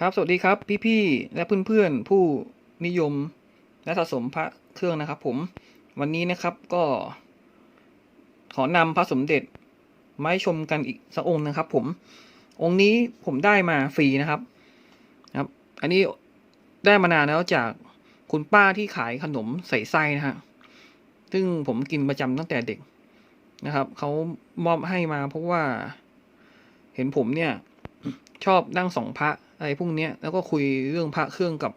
ครับ สวัสดีครับ พี่ๆและเพื่อนๆผู้นิยมและสะสมพระเครื่องนะครับ ผมวันนี้นะครับก็ ขอนำพระสมเด็จมาให้ชมกันอีกสักองค์นะครับ ผมองค์นี้ผมได้มาฟรีนะครับครับ อันนี้ได้มานานแล้วจากคุณป้าที่ขายขนมใส่ไส้นะฮะซึ่งผมกินประจำตั้งแต่เด็กนะครับเขามอบให้มาเพราะว่า เห็นผมเนี่ย ชอบนั่งสองพระ อะไรพวกเนี้ยแล้วก็คุยเรื่องพระเครื่องกับ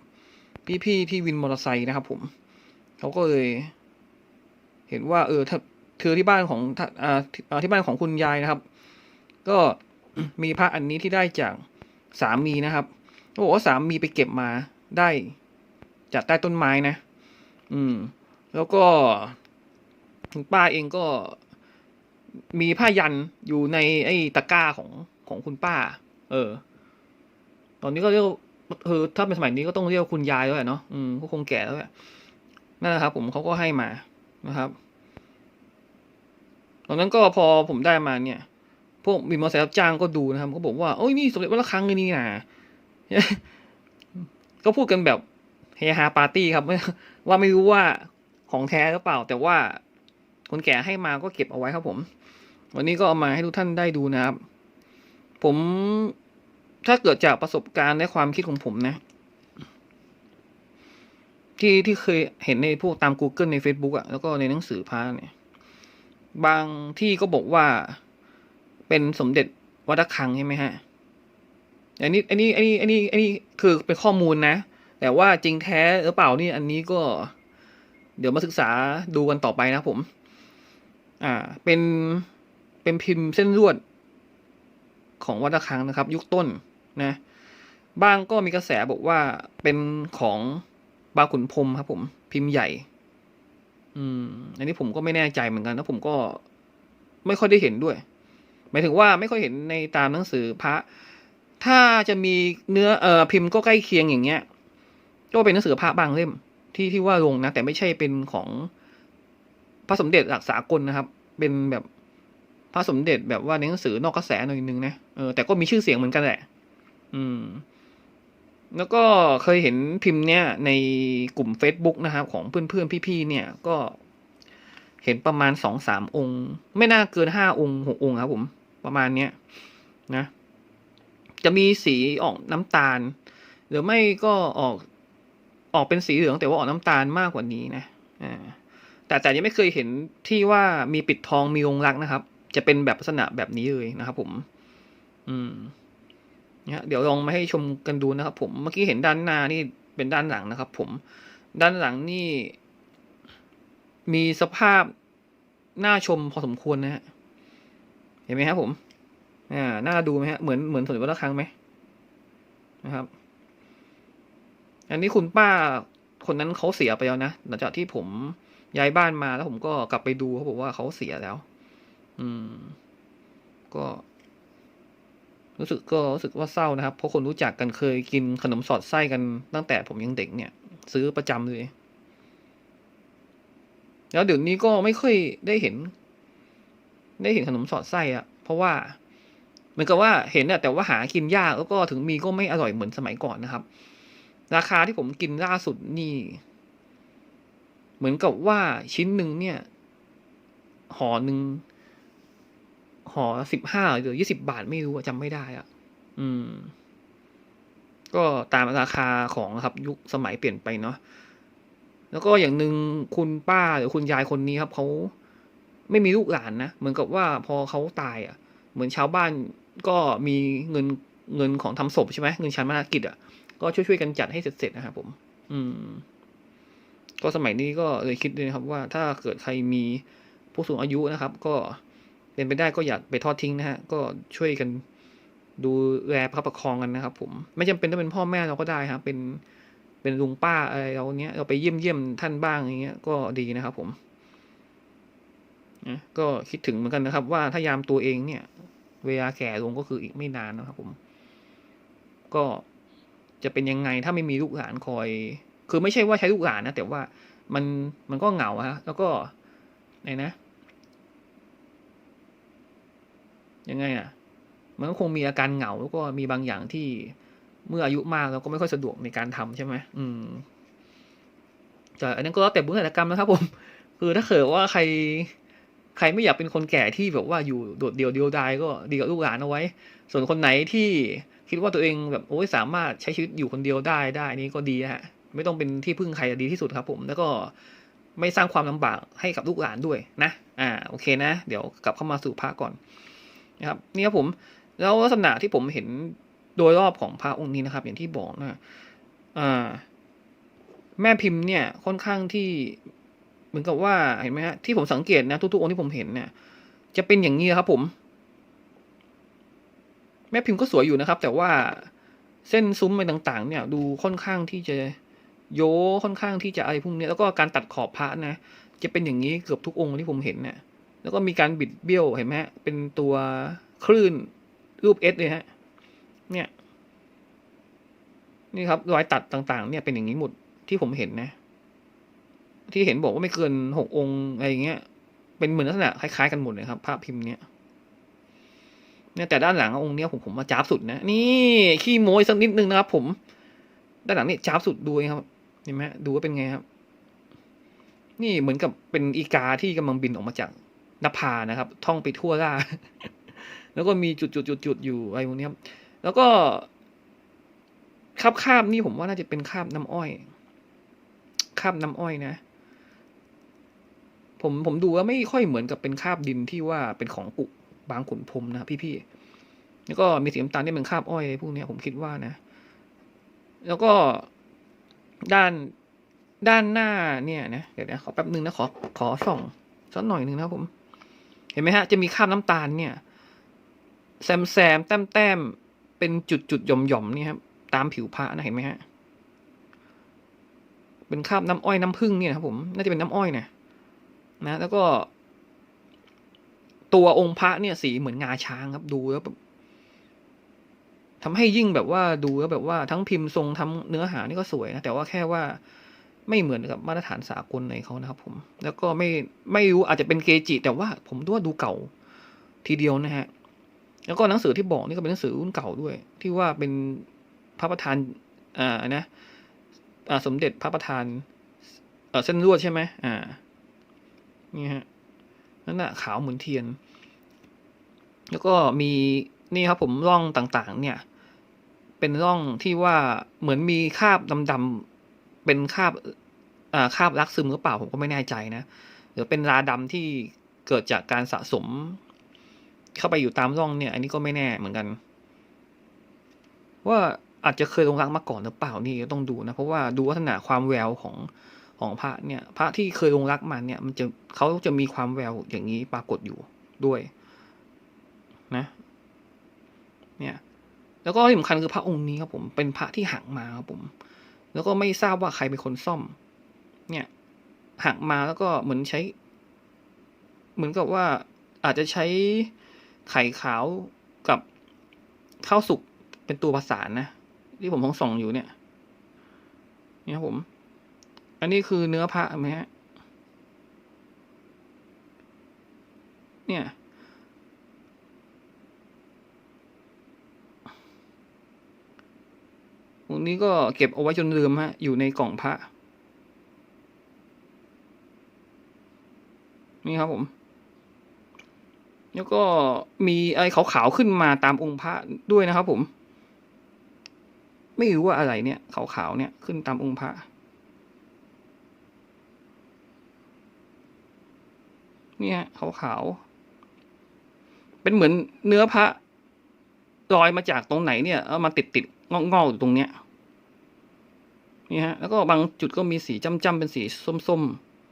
พี่ๆที่วินมอเตอร์ไซค์นะครับผมเขาก็เลย เห็นว่า เออถ้าคือที่บ้านของท่าอ่าที่บ้านของคุณยายนะครับ ก็มีพระอันนี้ที่ได้จากสามีนะครับเขาบอกว่าสามีไปเก็บมาได้จากใต้ต้นไม้นะ อืม แล้วก็คุณป้าเองก็มีผ้ายันอยู่ในไอ้ตะกร้าของของคุณป้า เออ อนนี้ก็เรียกคือถ้าเป็นสมัยนี้ก็ต้องเรียกคุณยายแล้วแหละเนาะอืมก็คงแก่แล้วแหละนั่นแหละครับ ผมเขาก็ให้มานะครับ ตอนนั้นก็พอผมได้มาเนี่ย พวกมีมอเตอร์ไซค์รับจ้างก็ดูนะครับก็บอกว่าโอ้ยนี่สมเด็จวัดระฆังเลยนี่นะก็พูดกันแบบเฮฮาปาร์ตี้ครับว่าไม่รู้ว่าของแท้หรือเปล่า แต่ว่าคนแก่ให้มาก็เก็บเอาไว้ครับผม วันนี้ก็เอามาให้ทุกท่านได้ดูนะครับ ผม ถ้าเกิดจากประสบการณ์และความคิดของผมนะ ที่ที่เคยเห็นในพวกตาม Google ใน Facebook อะแล้วก็ในหนังสือพระเนี่ย บางที่ก็บอกว่าเป็นสมเด็จวัดระฆังใช่ไหมฮะอันนี้ อันนี้ อันนี้ อันนี้ อันนี้คือเป็นข้อมูลนะ แต่ว่าจริงแท้หรือเปล่านี่อันนี้ก็ เดี๋ยวมาศึกษาดูกันต่อไปนะผม อ่า เป็น เป็นพิมพ์เส้นลวดของวัดระฆังนะครับ ยุคต้น นะบ้างก็มีกระแสบอกว่าเป็นของบาขุนพรมครับผม พิมพ์ใหญ่ อืม อันนี้ผมก็ไม่แน่ใจเหมือนกันแล้วผมก็ไม่ค่อยได้เห็นด้วย หมายถึงว่าไม่ค่อยเห็นในตามหนังสือพระ ถ้าจะมีเนื้อเอ่อพิมพ์ก็ใกล้เคียงอย่างเงี้ย ก็เป็นหนังสือพระบางเล่มที่ที่ว่าลงนะ แต่ไม่ใช่เป็นของพระสมเด็จหลักสากลนะครับ เป็นแบบพระสมเด็จแบบว่าในหนังสือนอกกระแสหน่อยนึงนะเออแต่ก็มีชื่อเสียงเหมือนกันแหละ อืม แล้วก็เคยเห็นพิมพ์เนี้ยในกลุ่ม Facebook นะครับ ของเพื่อนๆพี่ๆเนี่ย ก็เห็นประมาณสองสามองค์ ไม่น่าเกินห้าองค์หกองค์ครับผม ประมาณเนี้ยนะ จะมีสีออกน้ำตาล หรือไม่ก็ออกออกเป็นสีเหลืองแต่ว่าออกน้ำตาลมากกว่านี้นะอ่าแต่แต่ยังไม่เคยเห็นที่ว่ามีปิดทองมีองค์รักนะครับ จะเป็นแบบลักษณะแบบนี้เลยนะครับผม อืม นี่ยเดี๋ยวลองมาให้ชมกันดูนะครับ ผมเมื่อกี้เห็นด้านหน้านี่เป็นด้านหลังนะครับ ผมด้านหลังนี่ มีสภาพน่าชมพอสมควรนะฮะเห็นไหมครับผม อ่าน่าดูไหมฮะเหมือนเหมือนสมเด็จวัดระฆังไหมนะครับ อันนี้คุณป้าคนนั้นเขาเสียไปแล้วนะหลังจากที่ผมย้ายบ้านมาแล้วผมก็กลับไปดูเขาบอกว่าเขาเสียแล้ว อืม ก็ รู้สึกก็รู้สึกว่าเศร้านะครับเพราะคนรู้จักกันเคยกินขนมสอดไส้กันตั้งแต่ผมยังเด็กเนี่ย ซื้อประจำเลย แล้วเดี๋ยวนี้ก็ไม่ค่อยได้เห็น ได้เห็นขนมสอดไส้อะเพราะว่าเหมือนกับว่าเห็นแต่ว่าหากินยากแล้วก็ถึงมีก็ไม่อร่อยเหมือนสมัยก่อนนะครับ ราคาที่ผมกินล่าสุดนี่ เหมือนกับว่าชิ้นหนึ่งเนี่ยห่อหนึ่ง ห่อสิบห้าหรือยี่สิบาทไม่รู้อะจำไม่ได้อะอืม ก็ตามราคาของครับยุคสมัยเปลี่ยนไปเนาะแล้วก็อย่างหนึ่งคุณป้าหรือคุณยายคนนี้ครับเขาไม่มีลูกหลานนะเหมือนกับว่าพอเขาตายอะ เหมือนชาวบ้านก็มีเงินเงินของทำศพใช่ไหมเงินชันมรณกิจอะก็ช่วยๆกันจัดให้เสร็จๆนะครับผม อืม ก็สมัยนี้ก็เลยคิดเลยครับว่าถ้าเกิดใครมีผู้สูงอายุนะครับ ก็ เป็นไปได้ก็อย่าไปทอดทิ้งนะฮะ ก็ช่วยกันดูแลประคับประคองกันนะครับ ผม ไม่จำเป็นต้องเป็นพ่อแม่เราก็ได้ครับ เป็นเป็นลุงป้าอะไรเราเนี้ยเราไปเยี่ยมเยี่ยมท่านบ้างอย่างเงี้ยก็ดีนะครับ ผมนะก็คิดถึงเหมือนกันนะครับ ว่าถ้ายามตัวเองเนี่ย เวลาแก่ลงก็คืออีกไม่นานนะครับผม ก็จะเป็นยังไงถ้าไม่มีลูกหลานคอย คือไม่ใช่ว่าใช้ลูกหลานนะแต่ว่ามันมันก็เหงาฮะแล้วก็ไหนนะ ยังไงอะ มันก็คงมีอาการเหงาแล้วก็มีบางอย่างที่เมื่ออายุมากเราก็ไม่ค่อยสะดวกในการทำใช่ไหมอืมแต่อันนั้นก็แล้วแต่บุคลิกกรรมนะครับ ผม คือถ้าเกิดว่าใคร ใครไม่อยากเป็นคนแก่ที่แบบว่าอยู่โดดเดี่ยวเดียวดายก็ดีกับลูกหลานเอาไว้ ส่วนคนไหนที่คิดว่าตัวเองแบบโอ้ยสามารถใช้ชีวิตอยู่คนเดียวได้ได้นี่ก็ดีฮะไม่ต้องเป็นที่พึ่งใครดีที่สุดครับ ผมแล้วก็ไม่สร้างความลำบากให้กับลูกหลานด้วยนะ อ่า โอเคนะ เดี๋ยวกลับเข้ามาสู่พระก่อน นะครับนี่ครับผมแล้วลักษณะที่ผมเห็นโดยรอบของพระองค์นี้นะครับ อย่างที่บอกนะอ่าแม่พิมพ์เนี่ยค่อนข้างที่เหมือนกับว่าเห็นไหมฮะที่ผมสังเกตนะทุกๆองค์ที่ผมเห็นเนี่ย จะเป็นอย่างนี้ครับผม แม่พิมพ์ก็สวยอยู่นะครับ แต่ว่าเส้นซุ้มอะไรต่าง ๆ เนี่ย ดูค่อนข้างที่จะโยค่อนข้างที่จะอะไรพวกนี้แล้วก็การตัดขอบพระนะจะเป็นอย่างนี้เกือบทุกองค์ที่ผมเห็นเนี่ย แล้วก็มีการบิดเบี้ยวเห็นไหมฮะ เป็นตัวคลื่นรูปเอสเลยฮะ เนี่ย นี่ครับรอยตัดต่างๆ เนี่ยเป็นอย่างนี้หมดที่ผมเห็นนะ ที่เห็นบอกว่าไม่เกินหกองค์อะไรอย่างเงี้ย เป็นเหมือนลักษณะคล้ายๆกันหมดเลยครับภาพพิมพ์เนี้ยเนี่ยแต่ด้านหลังองค์เนี้ยผมผมมาจ้าบสุดนะ นี่ขี้โมยสักนิดนึงนะครับ ผม ด้านหลังนี่จ้าบสุดดูครับเห็นไหมดูว่าเป็นไงครับ นี่เหมือนกับเป็นอีกาที่กำลังบินออกมาจาก นภานะครับ ท่องไปทั่วล่า แล้วก็มีจุดจุดจุดจุดอยู่อะไรพวกนี้ครับ แล้วก็คาบคาบนี่ผมว่าน่าจะเป็นคาบน้ำอ้อย คาบน้ำอ้อยนะ ผมผมดูว่าไม่ค่อยเหมือนกับเป็นคาบดินที่ว่าเป็นของกุบางขุนพรมนะพี่ๆแล้วก็มีสีน้ำตาลที่เป็นคาบอ้อยพวกนี้ผมคิดว่านะ แล้วก็ด้านด้านหน้าเนี่ยนะ เดี๋ยวนะขอแป๊บนึงนะขอขอส่องสักหน่อยหนึ่งนะผม เห็นไหมฮะ จะมีคราบน้ำตาลเนี่ย แซมแซมแต้มแต้มเป็นจุดจุดหย่อมหย่อมนี่ครับตามผิวพระนะเห็นไหมฮะ เป็นคราบน้ำอ้อยน้ำผึ้งเนี่ยครับผม น่าจะเป็นน้ำอ้อยนะนะ แล้วก็ ตัวองค์พระเนี่ยสีเหมือนงาช้างครับ ดูแล้วแบบทำให้ยิ่งแบบว่าดูแล้วแบบว่าทั้งพิมพ์ทรงทั้งเนื้อหานี่ก็สวยนะแต่ว่าแค่ว่า ไม่เหมือนกับมาตรฐานสากลในเขานะครับ ผม แล้วก็ไม่ไม่รู้อาจจะเป็นเกจิ แต่ว่าผมดูว่าดูเก่าทีเดียวนะฮะ แล้วก็หนังสือที่บอกนี่ก็เป็นหนังสือรุ่นเก่าด้วย ที่ว่าเป็นพระประธานอ่านะอ่าสมเด็จพระประธานเออเส้นลวดใช่ไหมอ่านี่ฮะนั่นแหะขาวเหมือนเทียน แล้วก็มีนี่ครับผมร่องต่างๆ เนี่ย เป็นร่องที่ว่าเหมือนมีคราบดำๆ เป็นคาบคาบรักซึมหรือเปล่าผมก็ไม่แน่ใจนะหรือเป็นราดำที่เกิดจากการสะสม เข้าไปอยู่ตามร่องเนี่ย อันนี้ก็ไม่แน่เหมือนกัน ว่าอาจจะเคยลงรักมาก่อนหรือเปล่านี่ต้องดูนะ เพราะว่าดูลักษณะความแววของของพระเนี่ย พระที่เคยลงรักมาเนี่ย มันจะเขาจะมีความแววอย่างนี้ปรากฏอยู่ด้วย นะ เนี่ย แล้วก็ที่สำคัญคือพระองค์นี้ครับผมเป็นพระที่หักมาครับผม แล้วก็ไม่ทราบว่าใครเป็นคนซ่อม เนี่ยหักมาแล้วก็เหมือนใช้ เหมือนกับว่าอาจจะใช้ไข่ขาวกับข้าวสุกเป็นตัวประสานนะ ที่ผมท้องส่องอยู่เนี่ย นี่ครับผม อันนี้คือเนื้อพระไหมฮะเนี่ย ตรงนี้ก็เก็บเอาไว้จนลืมฮะ อยู่ในกล่องพระ นี่ครับผม แล้วก็มีไอะไรขาวๆขึ้นมาตามองค์พระด้วยนะครับผม ไม่รู้ว่าอะไรเนี่ยขาวๆเนี่ยขึ้นตามองค์พระเนี่ยขาวๆเป็นเหมือนเนื้อพระลอยมาจากตรงไหนเนี่ยเอามาติดติด งอกๆอยู่ตรงเนี้ยนี่ฮะแล้วก็บางจุดก็มีสีจ้ำๆเป็นสีส้ม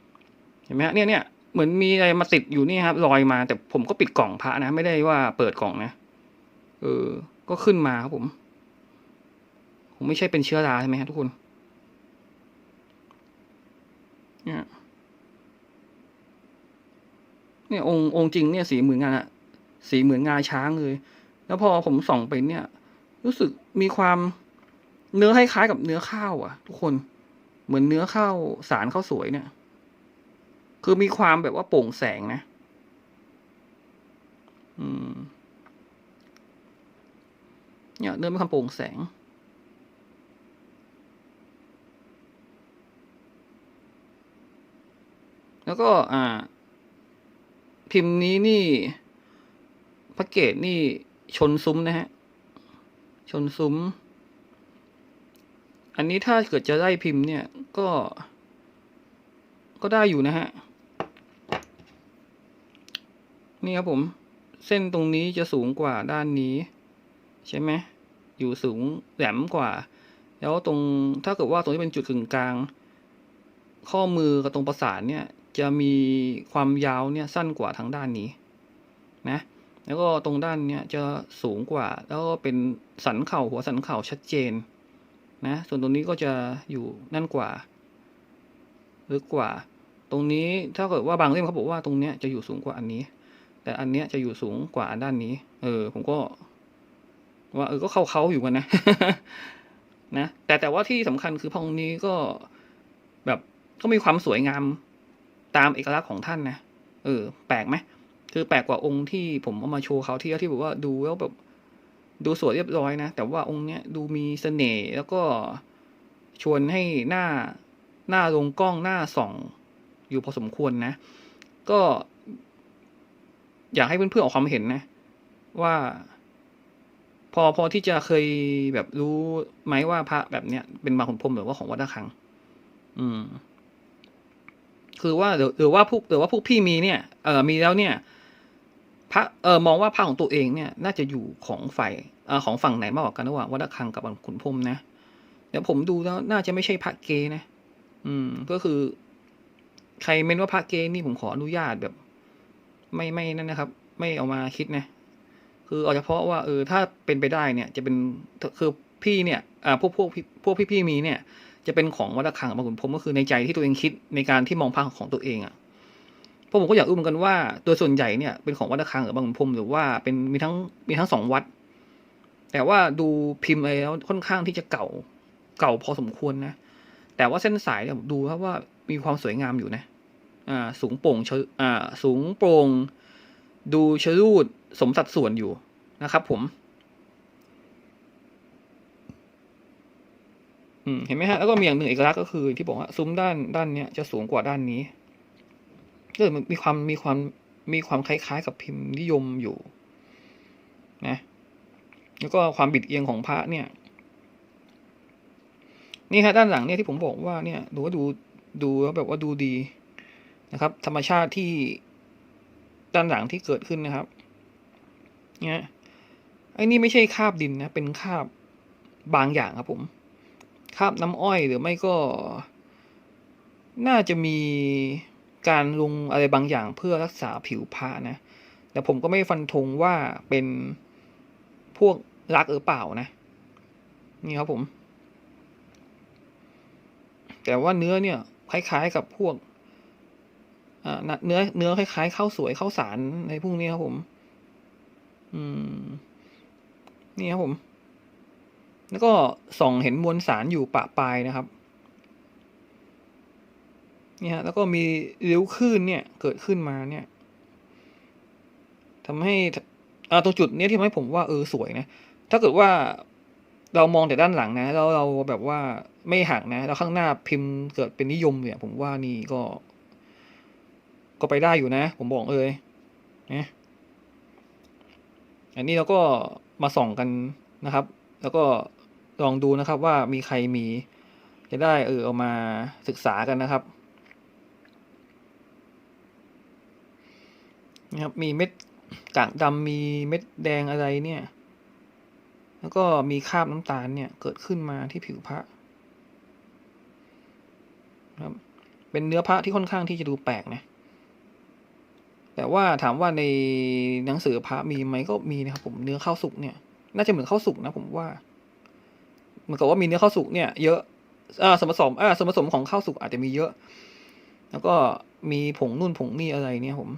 ๆเห็นไหมฮะเนี่ยเนี่ยเหมือนมีอะไรมาติดอยู่นี่ครับลอยมา แต่ผมก็ปิดกล่องพระนะไม่ได้ว่าเปิดกล่องนะเออ ก็ขึ้นมาครับผม ผมไม่ใช่เป็นเชื้อราใช่ไหมฮะทุกคน เนี่ย เนี่ยองค์องค์จริงเนี่ยสีเหมือนงานอะสีเหมือนงาช้างเลย แล้วพอผมส่องไปเนี่ย รู้สึกมีความเนื้อคล้ายๆกับเนื้อข้าวอะ ทุกคนเหมือนเนื้อข้าวสารข้าวสวยเนี่ย คือมีความแบบว่าโปร่งแสงนะเนี่ยเนื้อมีความโปร่งแสงแล้วก็อ่า พิมพ์นี้นี่ แพ็กเกจนี่ชนซุ้มนะฮะ ชนซุ้ม อันนี้ถ้าเกิดจะได้พิมพ์เนี่ย ก็ ก็ได้อยู่นะฮะ นี่ครับผม เส้นตรงนี้จะสูงกว่าด้านนี้ ใช่ไหม อยู่สูงแหลมกว่า แล้วตรงถ้าเกิดว่าตรงที่เป็นจุดกึ่งกลาง ข้อมือกับตรงประสานเนี่ย จะมีความยาวเนี่ยสั้นกว่าทางด้านนี้ นะ แล้วก็ตรงด้านเนี้ยจะสูงกว่า แล้วก็เป็นสันเข่าหัวสันเข่าชัดเจนนะส่วนตรงนี้ก็จะอยู่นั่นกว่าลึกกว่า ตรงนี้ถ้าเกิดว่าบางเล่มเขาบอกว่าตรงเนี้ยจะอยู่สูงกว่าอันนี้ แต่อันเนี้ยจะอยู่สูงกว่าด้านนี้ เออ ผมก็ ว่าเออก็เข้าเขาอยู่กันนะนะแต่แต่ว่าที่สำคัญคือพองนี้ก็แบบก็มีความสวยงามตามเอกลักษณ์ของท่านนะเออ แปลกไหม คือแปลกกว่าองค์ที่ผมเอามาโชว์เขาที่ที่แบบว่าดูแล้วแบบ ดูสวยเรียบร้อยนะ แต่ว่าองค์เนี้ยดูมีเสน่ห์แล้วก็ชวนให้หน้าหน้าลงกล้องหน้าส่อง อยู่พอสมควรนะ ก็ อยากให้เพื่อนๆออกความเห็นนะ ว่า พอพอที่จะเคยแบบรู้ไหมว่าพระแบบเนี้ยเป็นบาขุนพรมหรือว่าของวัดระฆัง อืม คือว่าหรือหรือว่าพวกหรือว่าพวกพี่มีเนี่ยเออมีแล้วเนี่ย พระเออมองว่าพระของตัวเองเนี่ย น่าจะอยู่ของฝ่ายอของฝั่งไหนมากกว่ากันระหว่างวัดระฆังกับบางขุนพรมนะเดี๋ยวผมดูแล้วน่าจะไม่ใช่พระเกนะ อืม ก็คือ ใครเม้นว่าพระเกนี่ผมขออนุญาตแบบ ไม่ไม่นั่นนะครับ ไม่เอามาคิดนะ คือเอาเฉพาะว่าเออถ้าเป็นไปได้เนี่ย จะเป็นคือพี่เนี่ยอ่าพวกพวกพี่พวกพี่ๆมีเนี่ย จะเป็นของวัดระฆังกับบางขุนพรมก็คือในใจที่ตัวเองคิดในการที่มองพระของตัวเองอะ่ะ พราะผมก็อยากรู้เหมือนกันว่าโดยส่วนใหญ่เนี่ยเป็นของวัดระฆังหรือบางพรมหรือว่าเป็นมีทั้งมีทั้งสองวัด แต่ว่าดูพิมพ์อะไรแล้วค่อนข้างที่จะเก่าเก่าพอสมควรนะ แต่ว่าเส้นสายเนี่ยดูครับว่ามีความสวยงามอยู่นะอ่าสูงโปร่งเชอ่าสูงโปร่งดูชรูดสมสัดส่วนอยู่นะครับ ผม อืมเห็นไหมฮะแล้วก็มีอย่างหนึ่งเอกลักษณ์ก็คือที่บอกว่าซุ้มด้านด้านเนี้ยจะสูงกว่าด้านนี้ ก็เลยมีความมีความมีความคล้ายๆ กับพิมพ์นิยมอยู่นะแล้วก็ความบิดเอียงของพระเนี่ย นี่ฮะด้านหลังเนี่ยที่ผมบอกว่าเนี่ยดูว่าดูดูแล้วแบบว่าดูดีนะครับ ธรรมชาติที่ด้านหลังที่เกิดขึ้นนะครับ เนี่ยไอ้นี่ไม่ใช่คาบดินนะ เป็นคาบบางอย่างครับผม คาบน้ำอ้อยหรือไม่ก็ น่าจะมี การลงอะไรบางอย่างเพื่อรักษาผิวพระนะ แต่ผมก็ไม่ฟันธงว่าเป็นพวกรักหรือเปล่านะ นี่ครับผม แต่ว่าเนื้อเนี่ย คล้ายๆกับพวกเนื้อเนื้อคล้ายๆข้าวสวยข้าวสารในพวกนี้ครับผม อืม นี่ครับผม แล้วก็ส่องเห็นมวลสารอยู่ปะปลายนะครับ นี่ฮะแล้วก็มีริ้วคลื่นเนี่ยเกิดขึ้นมาเนี่ยทำให้อ่าตรงจุดเนี้ยที่ทำให้ผมว่าเออสวยนะ ถ้าเกิดว่าเรามองแต่ด้านหลังนะแล้วเราแบบว่าไม่หักนะแล้วข้างหน้าพิมพ์เกิดเป็นนิยมเนี่ย ผมว่านี่ก็ ก็ไปได้อยู่นะ ผมบอกเลยนะอันนี้เราก็มาส่องกันนะครับ แล้วก็ลองดูนะครับว่ามีใครมี จะได้เออเอามาศึกษากันนะครับ นะครับ มีเม็ดกากดำมีเม็ดแดงอะไรเนี่ย แล้วก็มีคราบน้ำตาลเนี่ยเกิดขึ้นมาที่ผิวพระครับเป็นเนื้อพระที่ค่อนข้างที่จะดูแปลกนะ แต่ว่าถามว่าในหนังสือพระมีไหมก็มีนะครับ ผมเนื้อข้าวสุกเนี่ย น่าจะเหมือนข้าวสุกนะ ผมว่าเหมือนกับว่ามีเนื้อข้าวสุกเนี่ยเยอะอ่าส่วนผสมอ่าส่วนผสมของข้าวสุกอาจจะมีเยอะ แล้วก็มีผงนุ่นผงนี่อะไรเนี่ยผม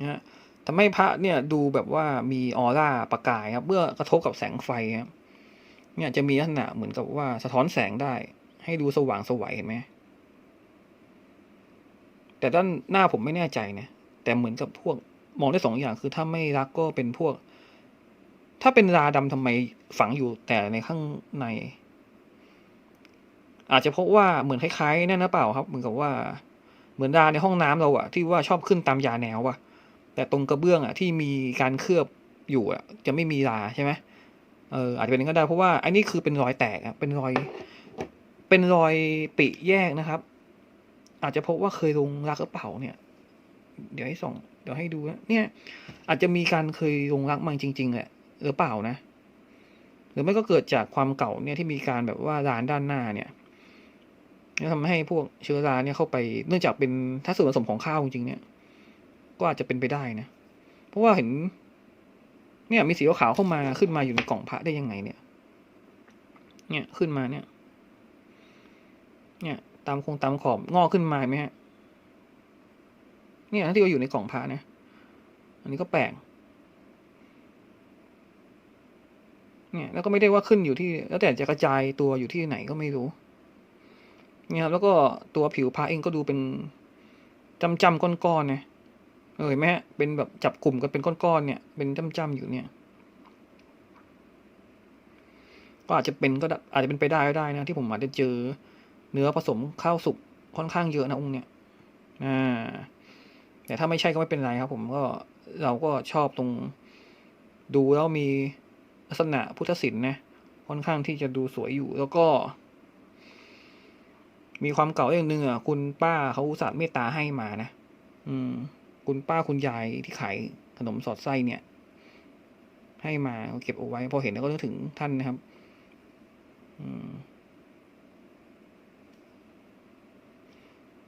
นะทำให้พระเนี่ยดูแบบว่ามีออร่าประกายครับเมื่อกระทบกับแสงไฟครับเนี่ยจะมีลักษณะเหมือนกับว่าสะท้อนแสงได้ ให้ดูสว่างสวัยเห็นไหมแต่ด้านหน้าผมไม่แน่ใจนะแต่เหมือนกับพวกมองได้สองอย่างคือถ้าไม่รักก็เป็นพวก ถ้าเป็นราดำทำไมฝังอยู่แต่ในข้างใน อาจจะเพราะว่าเหมือนคล้ายๆนั่นนะเปล่าครับ เหมือนกับว่า เหมือนดาในห้องน้ำเราอะที่ว่าชอบขึ้นตามยาแนวอะ แต่ตรงกระเบื้องอะที่มีการเคลือบอยู่อะจะไม่มีลาใช่ไหมเอออาจจะเป็นงั้นก็ได้เพราะว่าอันนี้คือเป็นรอยแตกอะเป็นรอย เป็นรอยปิแยกนะครับ อาจจะพบว่าเคยลงรักหรือเปล่าเนี่ย เดี๋ยวให้ส่ง เดี๋ยวให้ดูนะเนี่ย อาจจะมีการเคยลงรักมาจริง ๆแหละหรือเปล่านะ หรือไม่ก็เกิดจากความเก่าเนี่ยที่มีการแบบว่าร้านด้านหน้าเนี่ยทำให้พวกเชื้อราเนี่ยเข้าไปเนื่องจากเป็นถ้าส่วนผสมของข้าวจริงๆเนี่ย ก็อาจจะเป็นไปได้นะ เพราะว่าเห็น เนี่ย มีสีขาวเข้ามาขึ้นมาอยู่ในกล่องพระได้ยังไงเนี่ย เนี่ยขึ้นมาเนี่ย เนี่ย ตามโครงตามขอบงอกขึ้นมาไหมฮะ เนี่ยที่ว่าอยู่ในกล่องพระนะ อันนี้ก็แปลกเนี่ยแล้วก็ไม่ได้ว่าขึ้นอยู่ที่ แล้วแต่จะกระจายตัวอยู่ที่ไหนก็ไม่รู้ เนี่ยครับแล้วก็ตัวผิวพระเองก็ดูเป็นจำจำๆก้อนๆนะ เออเห็นไหมฮะเป็นแบบจับกลุ่มกันเป็นก้อนๆเนี่ย เป็นจำจำๆอยู่เนี่ย ก็อาจจะเป็นก็อาจจะเป็นไปได้ก็ได้นะ ที่ผมอาจจะเจอเนื้อผสมข้าวสุกค่อนข้างเยอะนะองค์เนี่ยอ่าแต่ถ้าไม่ใช่ก็ไม่เป็นไรครับ ผมก็เราก็ชอบตรง ดูแล้วมีลักษณะพุทธศิลป์นะค่อนข้างที่จะดูสวยอยู่แล้วก็ มีความเก่าอย่างหนึ่งอะคุณป้าเขาอุตส่าห์เมตตาให้มานะ อืม คุณป้าคุณยายที่ขายขนมสอดไส้เนี่ย ให้มาเก็บเอาไว้ พอเห็นแล้วก็นึกถึงท่านนะครับอืม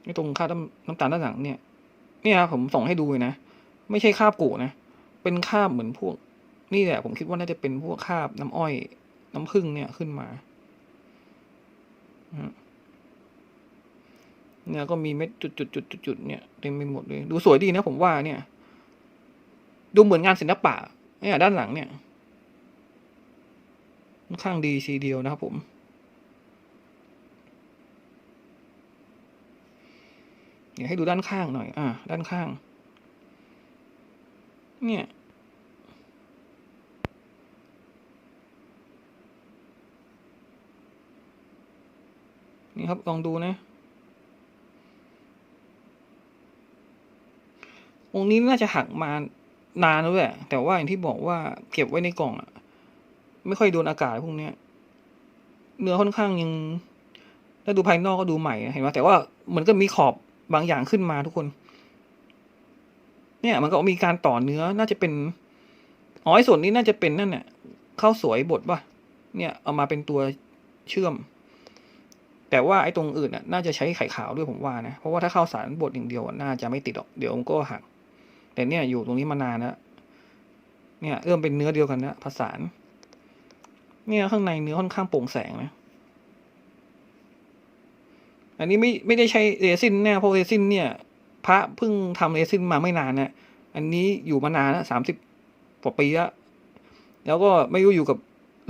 นี่ตรงค่าน้ำน้ำตาลด้านหลังเนี่ยเนี่ยครับผมส่งให้ดูเลยนะ ไม่ใช่คาบกูนะ เป็นคาบเหมือนพวก นี่แหละผมคิดว่าน่าจะเป็นพวกคาบน้ำอ้อย น้ำผึ้งเนี่ยขึ้นมา อืม เนี่ยก็มีเม็ดจุดจุดจุดจุดจุดๆเนี่ยเต็มไปหมดเลย ดูสวยดีนะผมว่าเนี่ย ดูเหมือนงานศิลปะเนี่ยด้านหลังเนี่ยค่อนข้างดีทีเดียวนะครับผม เดี๋ยวให้ดูด้านข้างหน่อย อ่า ด้านข้าง เนี่ยนี่ครับลองดูนะ องค์นี้น่าจะหักมานานแล้วแหละแต่ว่าอย่างที่บอกว่าเก็บไว้ในกล่องอะไม่ค่อยโดนอากาศพวกเนี้ย เนื้อค่อนข้างยังถ้าดูภายนอกก็ดูใหม่เห็นไหมแต่ว่าเหมือนก็มีขอบบางอย่างขึ้นมาทุกคน เนี่ยมันก็มีการต่อเนื้อน่าจะเป็นอ๋อไอส่วนนี้น่าจะเป็นนั่นเนี่ยข้าวสวยบดป่ะเนี่ย เอามาเป็นตัวเชื่อม แต่ว่าไอ้ตรงอื่นน่ะ น่าจะใช้ไข่ขาวด้วยผมว่านะ เพราะว่าถ้าข้าวสารบดอย่างเดียวน่าจะไม่ติดหรอก เดี๋ยวมันก็หัก แต่เนี่ยอยู่ตรงนี้มานานแล้วเนี่ยเริ่มเป็นเนื้อเดียวกันนะผสานเนี่ยข้างในเนื้อค่อนข้างโปร่งแสงนะอันนี้ไม่ไม่ได้ใช้เรซินแน่เพราะเรซินเนี่ย พระเพิ่งทำเรซินมาไม่นานนะอันนี้อยู่มานานแล้วสามสิบกว่าปีแล้วแล้วก็ไม่รู้อยู่กับ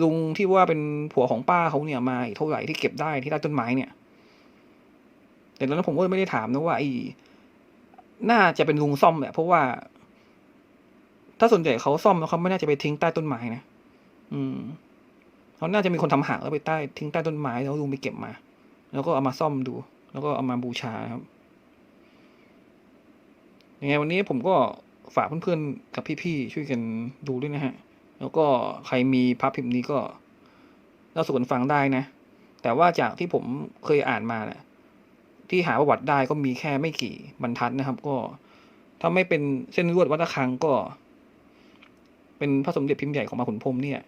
ลุงที่ว่าเป็นผัวของป้าเขาเนี่ยมาอีกเท่าไหร่ที่เก็บได้ที่ใต้ต้นไม้เนี่ย แต่ตอนนั้นผมก็ไม่ได้ถามนะว่าไอ้ น่าจะเป็นลุงซ่อมแหละเพราะว่า ถ้าส่วนใหญ่เขาซ่อมแล้วเขาไม่น่าจะไปทิ้งใต้ต้นไม้นะอืมเขาน่าจะมีคนทำหางแล้วไปใต้ทิ้งใต้ต้นไม้แล้วลุงไปเก็บมา แล้วก็เอามาซ่อมดู แล้วก็เอามาบูชาครับยังไงวันนี้ผมก็ฝากเพื่อนๆกับพี่ๆช่วยกันดูด้วยนะฮะ แล้วก็ใครมีพระพิมพ์นี้ก็เล่าสู่กันฟังได้นะ แต่ว่าจากที่ผมเคยอ่านมาเนะ ที่หาประวัติได้ก็มีแค่ไม่กี่บรรทัดนะครับ ก็ ถ้าไม่เป็นเส้นลวดวัดระฆังก็ เป็นพระสมเด็จพิมพ์ใหญ่ของมาขุนพรมเนี่ย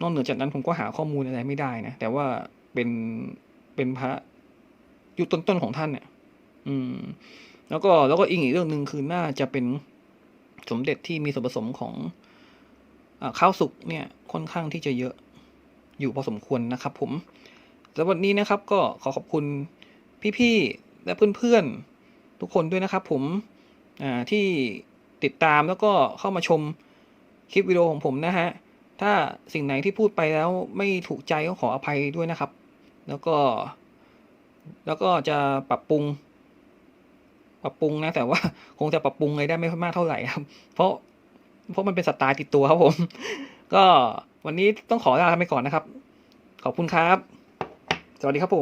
นอกเหนือจากนั้นผมก็หาข้อมูลอะไรไม่ได้นะแต่ว่าเป็นเป็นพระยุคต้นๆของท่านเนี่ย อืม แล้วก็แล้วก็อีกอีกเรื่องหนึ่งคือน่าจะเป็นสมเด็จที่มีส่วนผสมของอข้าวสุกเนี่ย ค่อนข้างที่จะเยอะอยู่พอสมควรนะครับผม แล้ววันนี้นะครับก็ขอขอบคุณพี่ๆและเพื่อนๆทุกคนด้วยนะครับ ผมที่ติดตามแล้วก็เข้ามาชมคลิปวิดีโอของผมนะฮะ ถ้าสิ่งไหนที่พูดไปแล้วไม่ถูกใจก็ขออภัยด้วยนะครับ แล้วก็ แล้วก็จะปรับปรุง ปรับปรุงนะ แต่ว่าคงจะปรับปรุงอะไรได้ไม่ค่อยมากเท่าไหร่ครับ เพราะ เพราะมันเป็นสไตล์ติดตัวครับผม ก็วันนี้ต้องขอลาไปก่อนนะครับ ขอบคุณครับ สวัสดีครับผม